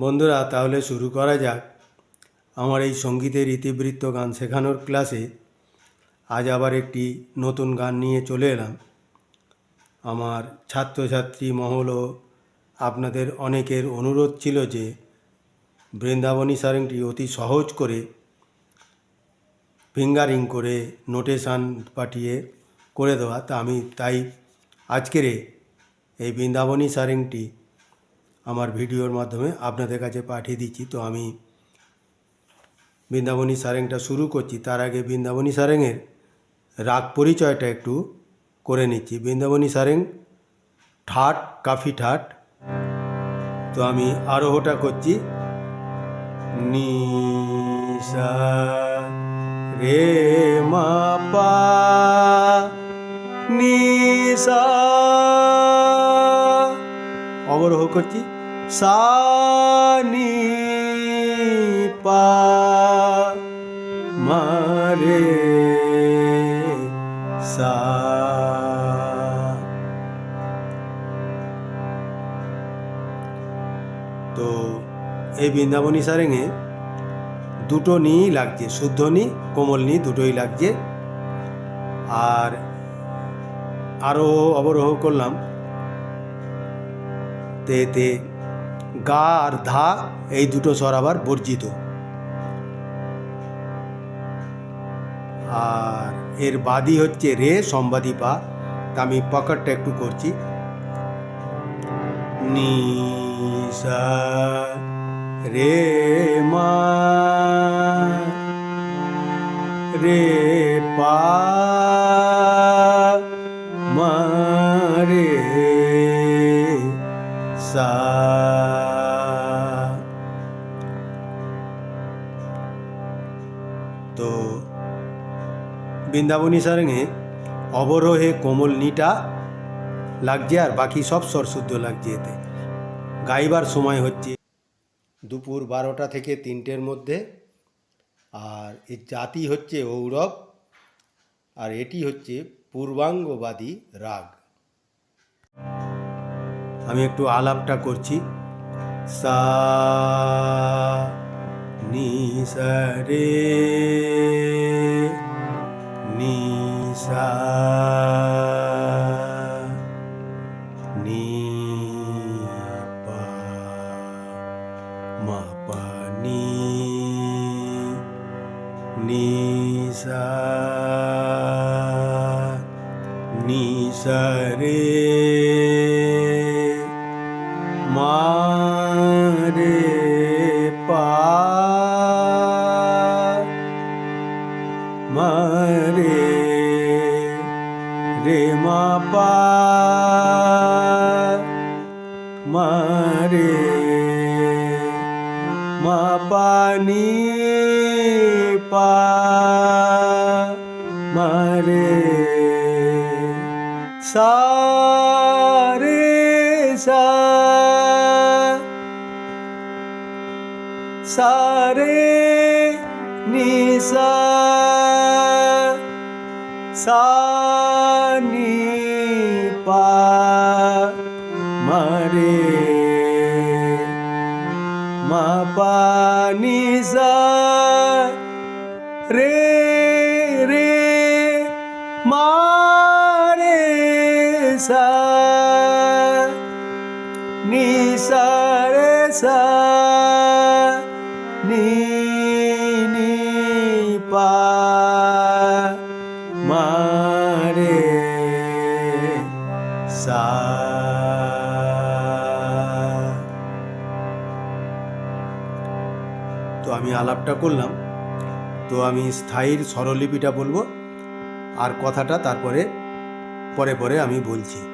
বন্ধুরা, তাহলে শুরু করা যাক। আমার এই সঙ্গীতের ইতিবৃত্ত গান শেখানোর ক্লাসে আজ আবার একটি নতুন গান নিয়ে চলে এলাম। আমার ছাত্রছাত্রী মহল ও আপনাদের অনেকের অনুরোধ ছিল যে বৃন্দাবনী সারেংটি অতি সহজ করে ফিঙ্গারিং করে নোটেশান পাঠিয়ে করে দেওয়া। তা আমি তাই আজকের এই বৃন্দাবনী সারেংটি আমার ভিডিওর মাধ্যমে আপনাদের কাছে পাঠিয়ে দিচ্ছি। তো আমি বৃন্দাবনী সারেংটা শুরু করছি। তার আগে বৃন্দাবনী সারেংয়ের রাগ পরিচয়টা একটু করে নিচ্ছি। বৃন্দাবনী সারেং ঠাট, কাফি ঠাট। তো আমি আরোহটা করছি। নি রে মা অবরোহ করছি। সা নি পা মা রে সা। তো এই বৃন্দাবনী সারেঙে দুটো নিই লাগছে, শুদ্ধ নি, কোমল নি দুটোই লাগছে। আর আরও অবরোহ করলাম। তে তে গা আর ধা এই দুটো স্বর আবার বর্জিত। আর এর বাদী হচ্ছে রে সম্বাদী পা। তা আমি পকেটটা একটু করছি। নি রে মা রে পা। বৃন্দাবনী সারেঙে অবরোহে কোমল নিটা লাগছে আর বাকি সব স্বর শুদ্ধ লাগছে এতে। গাইবার সময় হচ্ছে দুপুর বারোটা থেকে তিনটের মধ্যে। আর এর জাতি হচ্ছে ঔরব, আর এটি হচ্ছে পূর্বাঙ্গবাদী রাগ। আমি একটু আলাপটা করছি। সা নি ni sa ni pa ma pa ni. Ni sa ni sa re. Ma re পা নি পা মা রে সা রে সা সা রে নি সা সা নি পা সা নি পা মা রে সা। তো আমি আলাপটা করলাম। তো আমি স্থায়ীর স্বরলিপিটা বলব। আর কথাটা তারপরে, পরে পরে আমি বলছি।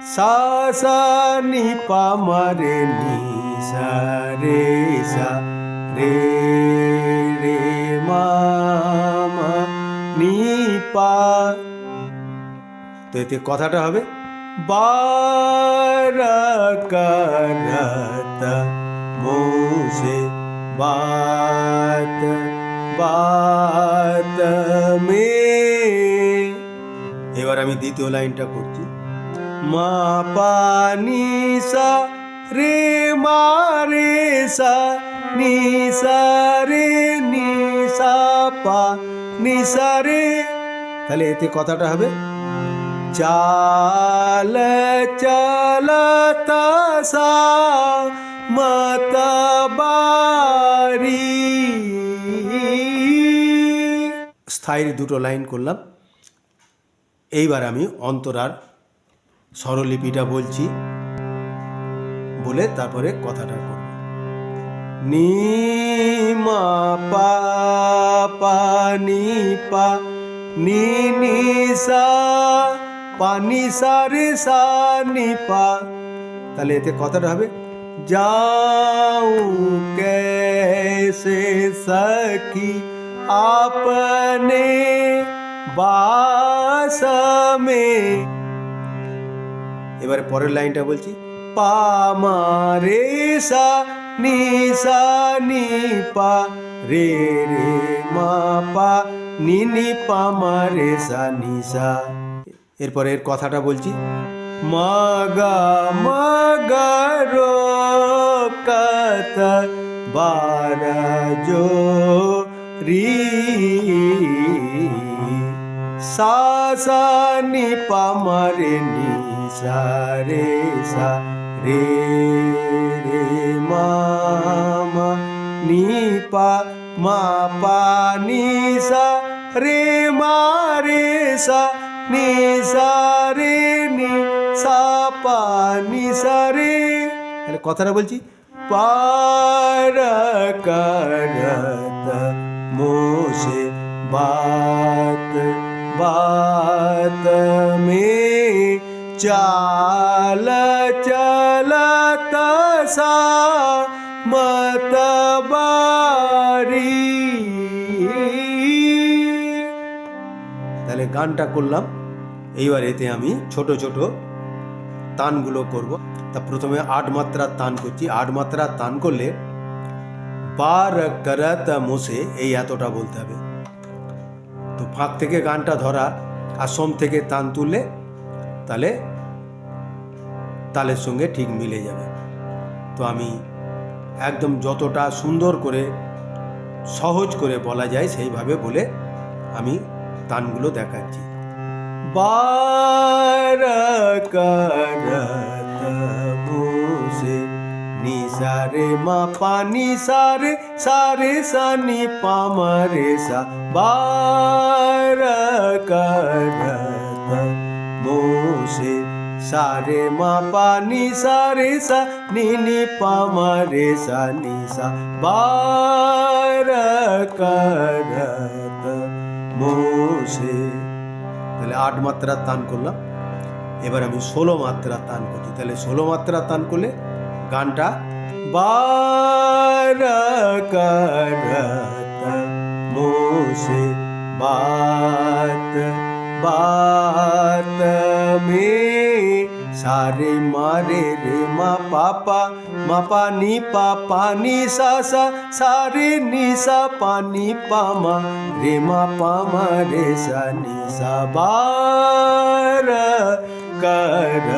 সা সা নি পা মা রে নি সা, রে সা রে রে মা মা নি পা তো এতে কথাটা হবে বারাকারাতা মোসে বাত বাত মে। এবার আমি দ্বিতীয় লাইনটা করছি মা পা নি সা রে, মা রে সা নি সা রে নি সা পা নি সা রে। তাহলে এতে কথাটা হবে, চাল চলতা সা মতবারি স্থায়ীর দুটো লাইন করলাম। এইবার আমি অন্তরার স্বরলিপিটা বলছি, বলে তারপরে কথাটা করব। নি পানি পা, নি নি সা পানি সা, রে, সা, নি, পা। তাহলে এতে কথাটা হবে, যাও কেসে সখি, আপনে বা এবারে পরের লাইনটা বলছি, পা, মা, রে, সা, নি সা, নি, পা, রে রে, মা, পা, নি নি, পা, মা, রে, সা, নি, সা। এরপরে এর কথাটা বলছি মাগা মাগা রো কত বারা জো, রি, সা সা, নি, পা, মা, রে, নি সা রে সা রে রে মা মা নি পা মা পা নি সা রে মা রে সা নি সা রে নি সা পা নি সা রে তাহলে কথাটা বলছি পার করত মোসে বাত বাত মে চাল চলত সা মতবারি তাহলে গানটা করলাম। এইবার এতে আমি ছোট ছোট তানগুলো করব। তা প্রথমে আট মাত্রার তান করছি। আট মাত্রার তান করলে বার করত মোসে এই এতটা বলতে হবে। তো ফাঁক থেকে গানটা ধরা আর সোম থেকে তান তুললে তাহলে তালের সঙ্গে ঠিক মিলে যাবে। তো আমি একদম যতটা সুন্দর করে, সহজ করে বলা যায় সেইভাবে বলে আমি তানগুলো দেখাচ্ছি। বার করত মুসে নি সারে মা পানি সারে সারে সা, নি পা মা রে সা। বার সারে মা পানি, সারে সা নি নি পা রে সা, নি সা বার করত মোসে তাহলে আট মাত্রা তান করলাম। এবার আমি ষোলো মাত্রা তান করছি। তাহলে ষোলো মাত্রা তান করলে গানটা বার করত মোসে বাত বাত মে रे मा पापा मा पानी पा पानिी सा रे नि पानि पामा रे मा पा रे सा नि सा बार कर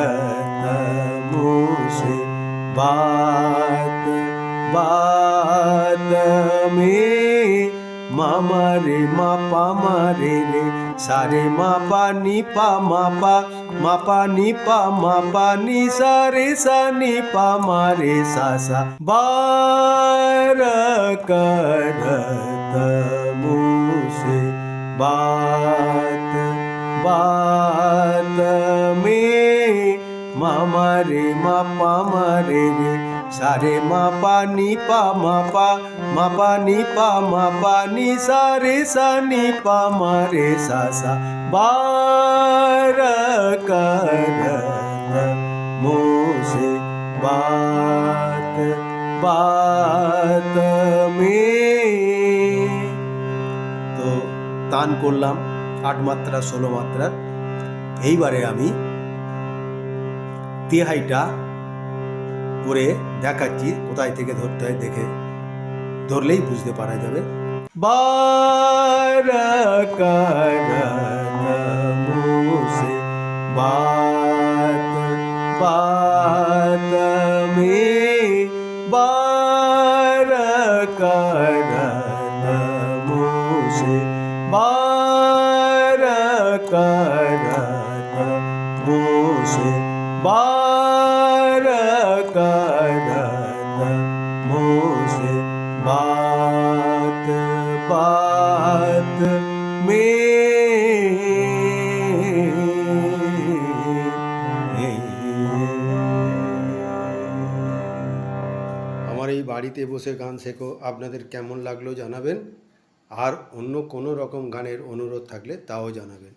मुझे बात बात नितमे मा पा मरे रे মা রে রে সারে মা পা নি পা মা পা মা পা নি পা মা পা নি সা রে সা নি পা মা রে সা সা বার করত মুসে বাত সারে মা পা নি পা, মা পা মা পা নি পা, মা পা নি সা রে সা নি পা, মা রে সা সা। বার মোসে বাত বাত মে। তো তান করলাম আট মাত্রা, ষোলো মাত্রার এইবারে আমি তেহাইটা করে দেখাচ্ছি কোথায় থেকে ধরতে হয় দেখে। ধরলেই বুঝতে পারা যাবে। বাত बात बात আমার এই বাড়িতে বসে গান শেখো, আপনাদের কেমন লাগল জানাবেন। আর অন্য কোনো রকম গানের অনুরোধ থাকলে তাও জানাবেন।